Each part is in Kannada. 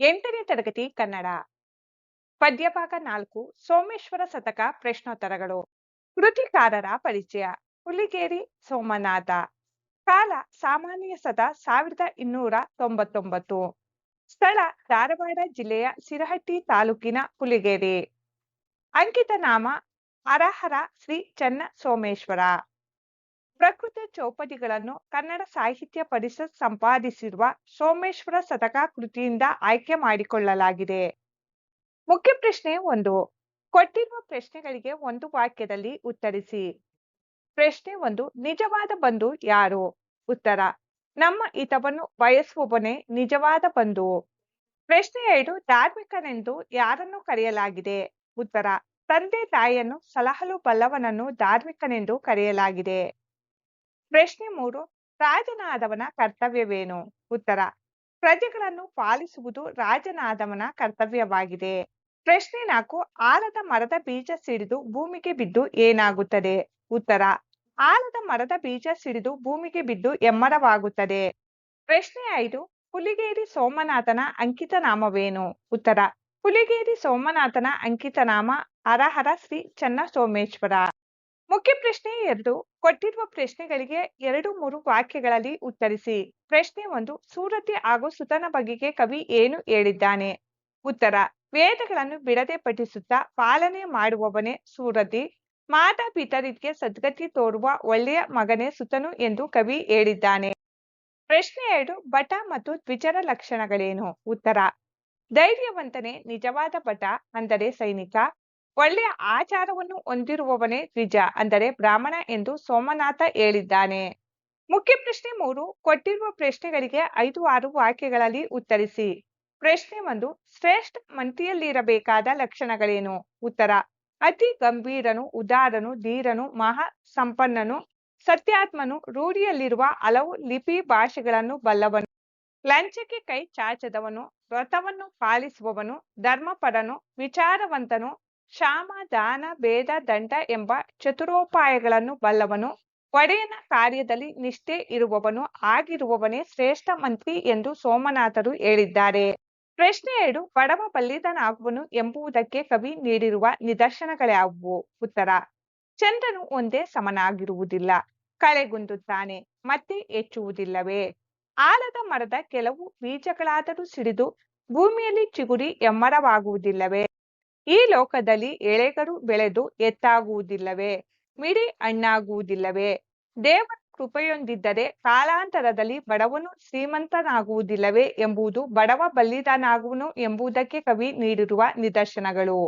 ಎಂಟನೇ ತರಗತಿ ಕನ್ನಡ. ಪದ್ಯಭಾಗ ನಾಲ್ಕು, ಸೋಮೇಶ್ವರ ಶತಕ ಪ್ರಶ್ನೋತ್ತರಗಳು. ಕೃತಿಕಾರರ ಪರಿಚಯ, ಹುಲಿಗೇರಿ ಸೋಮನಾಥ. ಕಾಲ ಸಾಮಾನ್ಯ ಸದ ಸಾವಿರದ ಇನ್ನೂರ ತೊಂಬತ್ತೊಂಬತ್ತು. ಸ್ಥಳ ಧಾರವಾಡ ಜಿಲ್ಲೆಯ ಸಿರಹಟ್ಟಿ ತಾಲೂಕಿನ ಹುಲಿಗೇರಿ. ಅಂಕಿತ ನಾಮ ಹರಹರ ಶ್ರೀ ಚನ್ನ ಸೋಮೇಶ್ವರ ಪ್ರಕೃತ ಚೌಪದಿಗಳನ್ನು ಕನ್ನಡ ಸಾಹಿತ್ಯ ಪರಿಷತ್ ಸಂಪಾದಿಸಿರುವ ಸೋಮೇಶ್ವರ ಶತಕ ಕೃತಿಯಿಂದ ಆಯ್ಕೆ ಮಾಡಿಕೊಳ್ಳಲಾಗಿದೆ. ಮುಖ್ಯ ಪ್ರಶ್ನೆ ಒಂದು, ಕೊಟ್ಟಿರುವ ಪ್ರಶ್ನೆಗಳಿಗೆ ಒಂದು ವಾಕ್ಯದಲ್ಲಿ ಉತ್ತರಿಸಿ. ಪ್ರಶ್ನೆ ಒಂದು, ನಿಜವಾದ ಬಂಧು ಯಾರು? ಉತ್ತರ, ನಮ್ಮ ಹಿತವನ್ನು ಬಯಸುವವನೇ ನಿಜವಾದ ಬಂಧು. ಪ್ರಶ್ನೆ ಎರಡು, ಧಾರ್ಮಿಕನೆಂದು ಯಾರನ್ನು ಕರೆಯಲಾಗಿದೆ? ಉತ್ತರ, ತಂದೆ ತಾಯಿಯನ್ನು ಸಲಹಲು ಬಲ್ಲವನನ್ನು ಧಾರ್ಮಿಕನೆಂದು ಕರೆಯಲಾಗಿದೆ. ಪ್ರಶ್ನೆ ಮೂರು, ರಾಜನಾದವನ ಕರ್ತವ್ಯವೇನು? ಉತ್ತರ, ಪ್ರಜೆಗಳನ್ನು ಪಾಲಿಸುವುದು ರಾಜನಾದವನ ಕರ್ತವ್ಯವಾಗಿದೆ. ಪ್ರಶ್ನೆ ನಾಲ್ಕು, ಆಲದ ಮರದ ಬೀಜ ಸಿಡಿದು ಭೂಮಿಗೆ ಬಿದ್ದು ಏನಾಗುತ್ತದೆ? ಉತ್ತರ, ಆಲದ ಮರದ ಬೀಜ ಸಿಡಿದು ಭೂಮಿಗೆ ಬಿದ್ದು ಎಮ್ಮರವಾಗುತ್ತದೆ. ಪ್ರಶ್ನೆ ಐದು ಹುಲಿಗೇರಿ ಸೋಮನಾಥನ ಅಂಕಿತ ನಾಮವೇನು ಉತ್ತರ ಹುಲಿಗೇರಿ ಸೋಮನಾಥನ ಅಂಕಿತ ನಾಮ ಹರಹರ ಶ್ರೀ ಚನ್ನ ಸೋಮೇಶ್ವರ ಮುಖ್ಯ ಪ್ರಶ್ನೆ ಎರಡು. ಕೊಟ್ಟಿರುವ ಪ್ರಶ್ನೆಗಳಿಗೆ ಎರಡು ಮೂರು ವಾಕ್ಯಗಳಲ್ಲಿ ಉತ್ತರಿಸಿ. ಪ್ರಶ್ನೆ ಒಂದು, ಸೂರತಿ ಹಾಗೂ ಸುತನ ಬಗೆಗೆ ಕವಿ ಏನು ಹೇಳಿದ್ದಾನೆ? ಉತ್ತರ, ವೇದಗಳನ್ನು ಬಿಡದೆ ಪಠಿಸುತ್ತಾ ಪಾಲನೆ ಮಾಡುವವನೇ ಸೂರತಿ. ಮಾತಾ ಪಿತರಿಗೆ ಸದ್ಗತಿ ತೋರುವ ಒಳ್ಳೆಯ ಮಗನೇ ಸುತನು ಎಂದು ಕವಿ ಹೇಳಿದ್ದಾನೆ. ಪ್ರಶ್ನೆ ಎರಡು ಭಟ ಮತ್ತು ದ್ವಿಚರ ಲಕ್ಷಣಗಳೇನು? ಉತ್ತರ, ಧೈರ್ಯವಂತನೇ ನಿಜವಾದ ಭಟ ಅಂದರೆ ಸೈನಿಕ. ಒಳ್ಳೆಯ ಆಚಾರವನ್ನು ಹೊಂದಿರುವವನೇ ದ್ವಿಜ ಅಂದರೆ ಬ್ರಾಹ್ಮಣ ಎಂದು ಸೋಮನಾಥ ಹೇಳಿದ್ದಾನೆ. ಮುಖ್ಯ ಪ್ರಶ್ನೆ ಮೂರು, ಕೊಟ್ಟಿರುವ ಪ್ರಶ್ನೆಗಳಿಗೆ ಐದು ಆರು ವಾಕ್ಯಗಳಲ್ಲಿ ಉತ್ತರಿಸಿ. ಪ್ರಶ್ನೆ ಒಂದು, ಶ್ರೇಷ್ಠ ಮಂತಿಯಲ್ಲಿರಬೇಕಾದ ಲಕ್ಷಣಗಳೇನು? ಉತ್ತರ, ಅತಿ ಗಂಭೀರನು, ಉದಾರನು, ಧೀರನು ಮಹಾ ಸಂಪನ್ನನು ಸತ್ಯಾತ್ಮನು, ರೂಢಿಯಲ್ಲಿರುವ ಹಲವು ಲಿಪಿ ಭಾಷೆಗಳನ್ನು ಬಲ್ಲವನು, ಲಂಚಕ್ಕೆ ಕೈ ಚಾಚದವನು, ವ್ರತವನ್ನು ಪಾಲಿಸುವವನು, ಧರ್ಮಪರನು, ವಿಚಾರವಂತನು ಶಾಮ ದಾನ ಭೇದ ದಂಡ ಎಂಬ ಚತುರೋಪಾಯಗಳನ್ನು ಬಲ್ಲವನು. ಒಡೆಯನ ಕಾರ್ಯದಲ್ಲಿ ನಿಷ್ಠೆ ಇರುವವನು ಆಗಿರುವವನೇ ಶ್ರೇಷ್ಠ ಮಂತ್ರಿ ಎಂದು ಸೋಮನಾಥರು ಹೇಳಿದ್ದಾರೆ. ಪ್ರಶ್ನೆ ಎರಡು ಬಡವ ಬಲ್ಲಿದನಾಗುವನು ಎಂಬುದಕ್ಕೆ ಕವಿ ನೀಡಿರುವ ನಿದರ್ಶನಗಳ್ಯಾವುವು ಉತ್ತರ, ಚಂದ್ರನು ಒಂದೇ ಸಮನಾಗಿರುವುದಿಲ್ಲ ಕಳೆಗುಂದುತ್ತಾನೆ ಮತ್ತೆ ಹೆಚ್ಚುವುದಿಲ್ಲವೇ ಆಲದ ಮರದ ಕೆಲವು ಬೀಜಗಳಾದರೂ ಸಿಡಿದು ಭೂಮಿಯಲ್ಲಿ ಚಿಗುರಿ ಎಮ್ಮರವಾಗುವುದಿಲ್ಲವೇ? ಈ ಲೋಕದಲ್ಲಿ ಎಳೆಗಳು ಬೆಳೆದು ಎತ್ತಾಗುವುದಿಲ್ಲವೇ? ಮಿಡಿ ಹಣ್ಣಾಗುವುದಿಲ್ಲವೇ? ದೇವರ ಕೃಪೆಯೊಂದಿದ್ದರೆ ಕಾಲಾಂತರದಲ್ಲಿ ಬಡವನು ಶ್ರೀಮಂತನಾಗುವುದಿಲ್ಲವೇ ಎಂಬುದು, ಬಡವ ಬಲ್ಲಿದನಾಗುವನು ಎಂಬುದಕ್ಕೆ ಕವಿ ನೀಡಿರುವ ನಿದರ್ಶನಗಳು.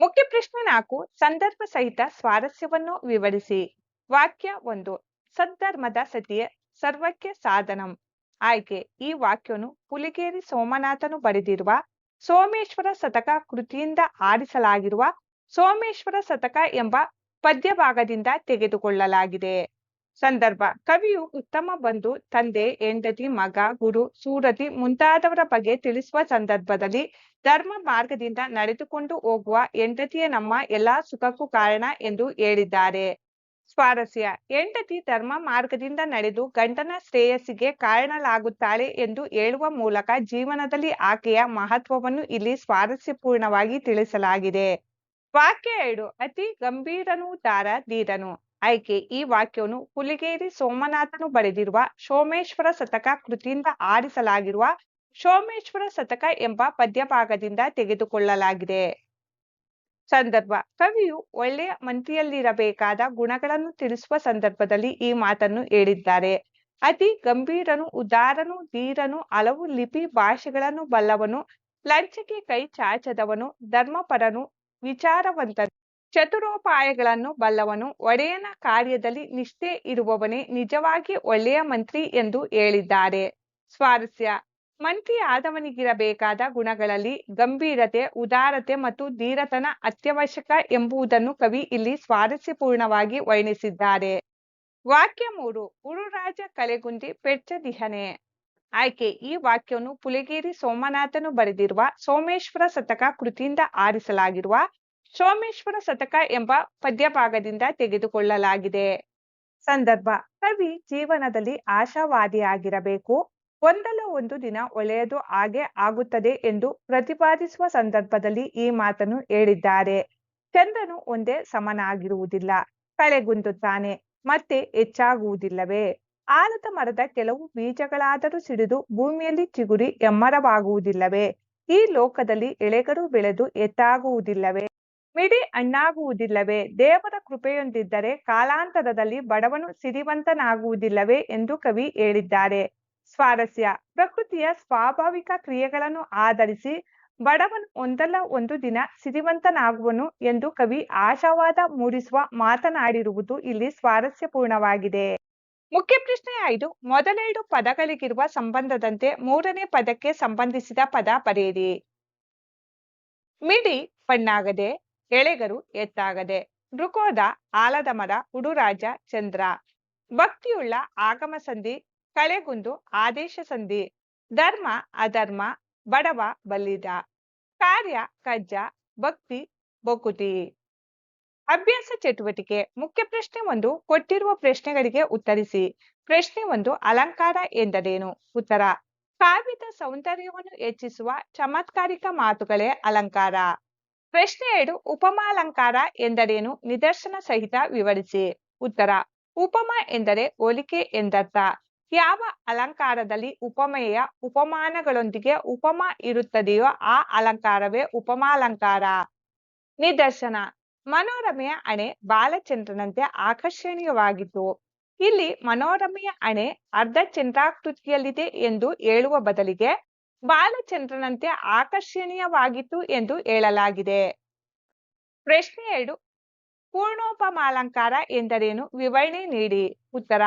ಮುಖ್ಯ ಪ್ರಶ್ನೆ ನಾಲ್ಕು, ಸಂದರ್ಭ ಸಹಿತ ಸ್ವಾರಸ್ಯವನ್ನು ವಿವರಿಸಿ. ವಾಕ್ಯ ಒಂದು, ಸದ್ಧರ್ಮದ ಸತಿಯೇ ಸರ್ವಕ್ಕೆ ಸಾಧನಂ. ಆಯ್ಕೆ, ಈ ವಾಕ್ಯವನ್ನು ಪುಲಿಗೇರಿ ಸೋಮನಾಥನು ಬರೆದಿರುವ ಸೋಮೇಶ್ವರ ಶತಕ ಕೃತಿಯಿಂದ ಆರಿಸಲಾಗಿರುವ ಸೋಮೇಶ್ವರ ಶತಕ ಎಂಬ ಪದ್ಯಭಾಗದಿಂದ ತೆಗೆದುಕೊಳ್ಳಲಾಗಿದೆ. ಸಂದರ್ಭ, ಕವಿಯು ಉತ್ತಮ ಬಂಧು, ತಂದೆ, ಹೆಂಡತಿ, ಮಗ, ಗುರು, ಸೂರತಿ ಮುಂತಾದವರ ಬಗ್ಗೆ ತಿಳಿಸುವ ಸಂದರ್ಭದಲ್ಲಿ ಧರ್ಮ ಮಾರ್ಗದಿಂದ ನಡೆದುಕೊಂಡು ಹೋಗುವ ಹೆಂಡತಿಯ ನಮ್ಮ ಎಲ್ಲಾ ಸುಖಕ್ಕೂ ಕಾರಣ ಎಂದು ಹೇಳಿದ್ದಾರೆ. ಸ್ವಾರಸ್ಯ. ಹೆಂಡತಿ ಧರ್ಮ ಮಾರ್ಗದಿಂದ ನಡೆದು ಗಂಡನ ಶ್ರೇಯಸ್ಸಿಗೆ ಕಾರಣಲಾಗುತ್ತಾಳೆ ಎಂದು ಹೇಳುವ ಮೂಲಕ ಜೀವನದಲ್ಲಿ ಆಕೆಯ ಮಹತ್ವವನ್ನು ಇಲ್ಲಿ ಸ್ವಾರಸ್ಯಪೂರ್ಣವಾಗಿ ತಿಳಿಸಲಾಗಿದೆ. ವಾಕ್ಯ ಎರಡು, ಅತಿ ಗಂಭೀರನು ದಾರ ಧೀರನು. ಆಯ್ಕೆ, ಈ ವಾಕ್ಯವನ್ನು ಹುಲಿಗೇರಿ ಸೋಮನಾಥನು ಬರೆದಿರುವ ಸೋಮೇಶ್ವರ ಶತಕ ಕೃತಿಯಿಂದ ಆರಿಸಲಾಗಿರುವ ಸೋಮೇಶ್ವರ ಶತಕ ಎಂಬ ಪದ್ಯಭಾಗದಿಂದ ತೆಗೆದುಕೊಳ್ಳಲಾಗಿದೆ. ಸಂದರ್ಭ. ಕವಿಯು ಒಳ್ಳೆಯ ಮಂತ್ರಿಯಲ್ಲಿರಬೇಕಾದ ಗುಣಗಳನ್ನು ತಿಳಿಸುವ ಸಂದರ್ಭದಲ್ಲಿ ಈ ಮಾತನ್ನು ಹೇಳಿದ್ದಾರೆ. ಅತಿ ಗಂಭೀರನು, ಉದಾರನು, ಧೀರನು, ಹಲವು ಲಿಪಿ ಭಾಷೆಗಳನ್ನು ಬಲ್ಲವನು, ಲಂಚಕ್ಕೆ ಕೈ ಚಾಚದವನು, ಧರ್ಮಪರನು, ವಿಚಾರವಂತನು, ಚತುರೋಪಾಯಗಳನ್ನು ಬಲ್ಲವನು, ಒಡೆಯನ ಕಾರ್ಯದಲ್ಲಿ ನಿಷ್ಠೆ ಇರುವವನೇ ನಿಜವಾಗಿ ಒಳ್ಳೆಯ ಮಂತ್ರಿ ಎಂದು ಹೇಳಿದ್ದಾರೆ. ಸ್ವಾರಸ್ಯ. ಮಂತ್ರಿ ಆದವನಿಗಿರಬೇಕಾದ ಗುಣಗಳಲ್ಲಿ ಗಂಭೀರತೆ, ಉದಾರತೆ ಮತ್ತು ಧೀರತನ ಅತ್ಯವಶ್ಯಕ ಎಂಬುದನ್ನು ಕವಿ ಇಲ್ಲಿ ಸ್ವಾರಸ್ಯಪೂರ್ಣವಾಗಿ ವರ್ಣಿಸಿದ್ದಾರೆ. ವಾಕ್ಯ ಮೂರು ಉರುರಾಜ ಕಲೆಗುಂದಿ ಪೆಚ್ಚದಿಹನೆ. ಆಯ್ಕೆ, ಈ ವಾಕ್ಯವನ್ನು ಪುಲಿಗೇರಿ ಸೋಮನಾಥನು ಬರೆದಿರುವ ಸೋಮೇಶ್ವರ ಶತಕ ಕೃತಿಯಿಂದ ಆರಿಸಲಾಗಿರುವ ಸೋಮೇಶ್ವರ ಶತಕ ಎಂಬ ಪದ್ಯಭಾಗದಿಂದ ತೆಗೆದುಕೊಳ್ಳಲಾಗಿದೆ. ಸಂದರ್ಭ, ಕವಿ ಜೀವನದಲ್ಲಿ ಆಶಾವಾದಿಯಾಗಿರಬೇಕು. ಒಂದಲ್ಲ ಒಂದು ದಿನ ಒಳ್ಳೆಯದು ಹಾಗೆ ಆಗುತ್ತದೆ ಎಂದು ಪ್ರತಿಪಾದಿಸುವ ಸಂದರ್ಭದಲ್ಲಿ ಈ ಮಾತನ್ನು ಹೇಳಿದ್ದಾರೆ. ಚಂದ್ರನು ಒಂದೇ ಸಮನಾಗಿರುವುದಿಲ್ಲ. ಕಳೆಗುಂದುತ್ತಾನೆ ಮತ್ತೆ ಹೆಚ್ಚಾಗುವುದಿಲ್ಲವೇ? ಆಲದ ಮರದ ಕೆಲವು ಬೀಜಗಳಾದರೂ ಸಿಡಿದು ಭೂಮಿಯಲ್ಲಿ ಚಿಗುರಿ ಎಮ್ಮರವಾಗುವುದಿಲ್ಲವೇ ಈ ಲೋಕದಲ್ಲಿ ಎಳೆಗಳು ಬೆಳೆದು ಎತ್ತಾಗುವುದಿಲ್ಲವೇ? ಮಿಡಿ ಹಣ್ಣಾಗುವುದಿಲ್ಲವೇ? ದೇವರ ಕೃಪೆಯೊಂದಿದ್ದರೆ ಕಾಲಾಂತರದಲ್ಲಿ ಬಡವನು ಸಿರಿವಂತನಾಗುವುದಿಲ್ಲವೇ ಎಂದು ಕವಿ ಹೇಳಿದ್ದಾರೆ. ಸ್ವಾರಸ್ಯ. ಪ್ರಕೃತಿಯ ಸ್ವಾಭಾವಿಕ ಕ್ರಿಯೆಗಳನ್ನು ಆಧರಿಸಿ ಬಡವನು ಒಂದಲ್ಲ ಒಂದು ದಿನ ಸಿರಿವಂತನಾಗುವನು ಎಂದು ಕವಿ ಆಶಾವಾದ ಮೂಡಿಸುವ ಮಾತನಾಡಿರುವುದು ಇಲ್ಲಿ ಸ್ವಾರಸ್ಯಪೂರ್ಣವಾಗಿದೆ. ಮುಖ್ಯ ಪ್ರಶ್ನೆ ಐದು. ಮೊದಲೆರಡು ಪದಗಳಿಗಿರುವ ಸಂಬಂಧದಂತೆ ಮೂರನೇ ಪದಕ್ಕೆ ಸಂಬಂಧಿಸಿದ ಪದ ಬರೆಯಿರಿ. ಮಿಡಿ, ಪಣ್ಣಾಗದೆ, ಎಳೆಗರು, ಎತ್ತಾಗದೆ ಮೃಕೋದ ಆಲದ ಮರ, ಉಡುರಾಜ, ಚಂದ್ರ. ಭಕ್ತಿಯುಳ್ಳ ಆಗಮ ಸಂಧಿ ಕಳೆಗುಂದು ಆದೇಶ ಸಂಧಿ, ಧರ್ಮ ಅಧರ್ಮ, ಬಡವ ಬಲ್ಲಿದ ಕಾರ್ಯ ಕಜ್ಜ ಭಕ್ತಿ ಬಕುತಿ. ಅಭ್ಯಾಸ ಚಟುವಟಿಕೆ, ಮುಖ್ಯ ಪ್ರಶ್ನೆ ಒಂದು, ಕೊಟ್ಟಿರುವ ಪ್ರಶ್ನೆಗಳಿಗೆ ಉತ್ತರಿಸಿ. ಪ್ರಶ್ನೆ ಒಂದು, ಅಲಂಕಾರ ಎಂದರೇನು? ಉತ್ತರ ಕಾವ್ಯದ ಸೌಂದರ್ಯವನ್ನು ಹೆಚ್ಚಿಸುವ ಚಮತ್ಕಾರಿಕ ಮಾತುಗಳೇ ಅಲಂಕಾರ. ಪ್ರಶ್ನೆ ಎರಡು ಉಪಮಾಲಂಕಾರ ಎಂದರೇನು? ನಿದರ್ಶನ ಸಹಿತ ವಿವರಿಸಿ. ಉತ್ತರ, ಉಪಮ ಎಂದರೆ ಹೋಲಿಕೆ ಎಂದರ್ಥ. ಯಾವ ಅಲಂಕಾರದಲ್ಲಿ ಉಪಮೆಯ ಉಪಮಾನಗಳೊಂದಿಗೆ ಉಪಮ ಇರುತ್ತದೆಯೋ ಆ ಅಲಂಕಾರವೇ ಉಪಮಾಲಂಕಾರ. ನಿದರ್ಶನ, ಮನೋರಮೆಯ ಅಣೆ ಬಾಲಚಂದ್ರನಂತೆ ಆಕರ್ಷಣೀಯವಾಗಿತ್ತು. ಇಲ್ಲಿ ಮನೋರಮೆಯ ಅಣೆ ಅರ್ಧ ಚಂದ್ರಾಕೃತಿಯಲ್ಲಿದೆ ಎಂದು ಹೇಳುವ ಬದಲಿಗೆ ಬಾಲಚಂದ್ರನಂತೆ ಆಕರ್ಷಣೀಯವಾಗಿತ್ತು ಎಂದು ಹೇಳಲಾಗಿದೆ. ಪ್ರಶ್ನೆ ಎರಡು, ಪೂರ್ಣೋಪಮಾಲಂಕಾರ ಎಂದರೇನು? ವಿವರಣೆ ನೀಡಿ. ಉತ್ತರ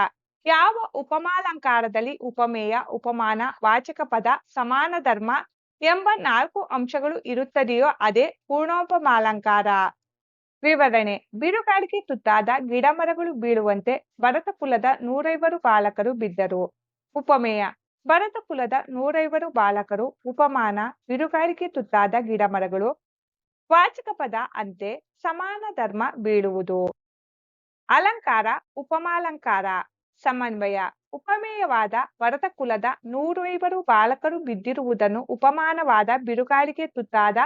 ಯಾವ ಉಪಮಾಲಂಕಾರದಲ್ಲಿ ಉಪಮೇಯ, ಉಪಮಾನ, ವಾಚಕ ಪದ, ಸಮಾನ ಧರ್ಮ ಎಂಬ ನಾಲ್ಕು ಅಂಶಗಳು ಇರುತ್ತದೆಯೋ ಅದೇ ಪೂರ್ಣೋಪಮಾಲಂಕಾರ. ವಿವರಣೆ. ಬಿರುಗಾಳಿಗೆ ತುತ್ತಾದ ಗಿಡಮರಗಳು ಬೀಳುವಂತೆ ಭರತ ಕುಲದ ನೂರೈವರು ಬಾಲಕರು ಬಿದ್ದರು. ಉಪಮೇಯ. ಭರತ ಕುಲದ ನೂರೈವರು ಬಾಲಕರು ಉಪಮಾನ ಬಿರುಗಾಳಿಗೆ ತುತ್ತಾದ ಗಿಡಮರಗಳು ವಾಚಕ ಪದ ಅಂತೆ ಸಮಾನ ಧರ್ಮ ಬೀಳುವುದು. ಅಲಂಕಾರ, ಉಪಮಾಲಂಕಾರ. ಸಮನ್ವಯ. ಉಪಮೇಯವಾದ ಭರತ ಕುಲದ ನೂರೈವರು ಬಾಲಕರು ಬಿದ್ದಿರುವುದನ್ನು ಉಪಮಾನವಾದ ಬಿರುಗಾಳಿಗೆ ತುತ್ತಾದ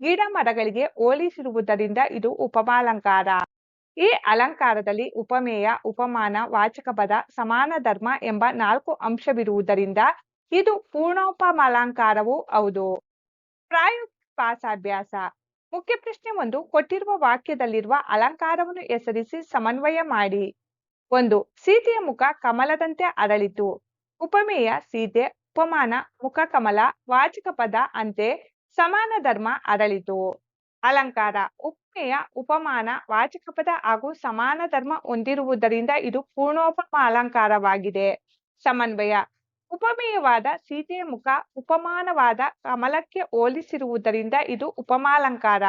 ಗಿಡ ಮರಗಳಿಗೆ ಹೋಲಿಸಿರುವುದರಿಂದ ಇದು ಉಪಮಾಲಂಕಾರ. ಈ ಅಲಂಕಾರದಲ್ಲಿ ಉಪಮೇಯ, ಉಪಮಾನ ವಾಚಕ ಪದ ಸಮಾನ ಧರ್ಮ ಎಂಬ ನಾಲ್ಕು ಅಂಶವಿರುವುದರಿಂದ ಇದು ಪೂರ್ಣೋಪಮಾಲಂಕಾರವೂ ಹೌದು. ಪ್ರಾಯೋಗಿಕ ಪಾಸಾಭ್ಯಾಸ. ಮುಖ್ಯ ಪ್ರಶ್ನೆ ಒಂದು, ಕೊಟ್ಟಿರುವ ವಾಕ್ಯದಲ್ಲಿರುವ ಅಲಂಕಾರವನ್ನು ಹೆಸರಿಸಿ ಸಮನ್ವಯ ಮಾಡಿ. ಒಂದು ಸೀತೆಯ ಮುಖ ಕಮಲದಂತೆ ಅರಳಿತು. ಉಪಮೇಯ, ಸೀತೆ, ಉಪಮಾನ, ಮುಖ ಕಮಲ, ವಾಚಕ ಪದ ಅಂತೆ ಸಮಾನ ಧರ್ಮ ಅರಳಿತು. ಅಲಂಕಾರ, ಉಪಮೇಯ, ಉಪಮಾನ, ವಾಚಕ ಪದ ಹಾಗೂ ಸಮಾನ ಧರ್ಮ ಹೊಂದಿರುವುದರಿಂದ ಇದು ಪೂರ್ಣೋಪಮ ಅಲಂಕಾರವಾಗಿದೆ. ಸಮನ್ವಯ, ಉಪಮೇಯವಾದ ಸೀತೆಯ ಮುಖ ಉಪಮಾನವಾದ ಕಮಲಕ್ಕೆ ಹೋಲಿಸಿರುವುದರಿಂದ ಇದು ಉಪಮಾಲಂಕಾರ.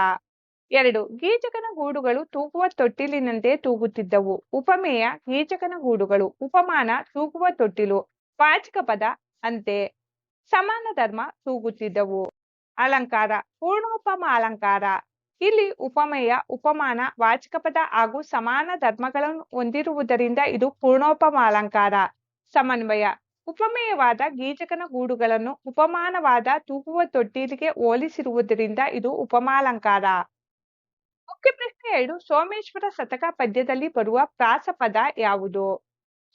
ಎರಡು ಗೀಚಕನ ಗೂಡುಗಳು ತೂಗುವ ತೊಟ್ಟಿಲಿನಂತೆ ತೂಗುತ್ತಿದ್ದವು. ಉಪಮೇಯ ಗೀಚಕನ ಗೂಡುಗಳು. ಉಪಮಾನ, ತೂಗುವ ತೊಟ್ಟಿಲು. ವಾಚಕ ಪದ, ಅಂತೆ. ಸಮಾನ ಧರ್ಮ ತೂಗುತ್ತಿದ್ದವು. ಅಲಂಕಾರ, ಪೂರ್ಣೋಪಮ ಅಲಂಕಾರ. ಇಲ್ಲಿ ಉಪಮೇಯ, ಉಪಮಾನ ವಾಚಕ ಪದ ಹಾಗೂ ಸಮಾನ ಧರ್ಮಗಳನ್ನು ಹೊಂದಿರುವುದರಿಂದ ಇದು ಪೂರ್ಣೋಪಮ ಅಲಂಕಾರ. ಸಮನ್ವಯ, ಉಪಮೇಯವಾದ ಗೀಚಕನ ಗೂಡುಗಳನ್ನು ಉಪಮಾನವಾದ ತೂಗುವ ತೊಟ್ಟಿಲಿಗೆ ಹೋಲಿಸಿರುವುದರಿಂದ ಇದು ಉಪಮಾಲಂಕಾರ. ಮುಖ್ಯ ಪ್ರಶ್ನೆ ಎರಡು. ಸೋಮೇಶ್ವರ ಶತಕ ಪದ್ಯದಲ್ಲಿ ಬರುವ ಪ್ರಾಸಪದ ಯಾವುದು?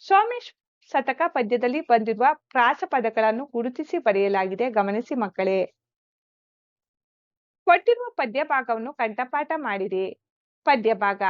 ಸೋಮೇಶ್ವರ ಶತಕ ಪದ್ಯದಲ್ಲಿ ಬಂದಿರುವ ಪ್ರಾಸಪದಗಳನ್ನು ಗುರುತಿಸಿ ಬರೆಯಲಾಗಿದೆ. ಗಮನಿಸಿ ಮಕ್ಕಳೇ. ಕೊಟ್ಟಿರುವ ಪದ್ಯ ಭಾಗವನ್ನು ಕಂಠಪಾಠ ಮಾಡಿರಿ. ಪದ್ಯ ಭಾಗ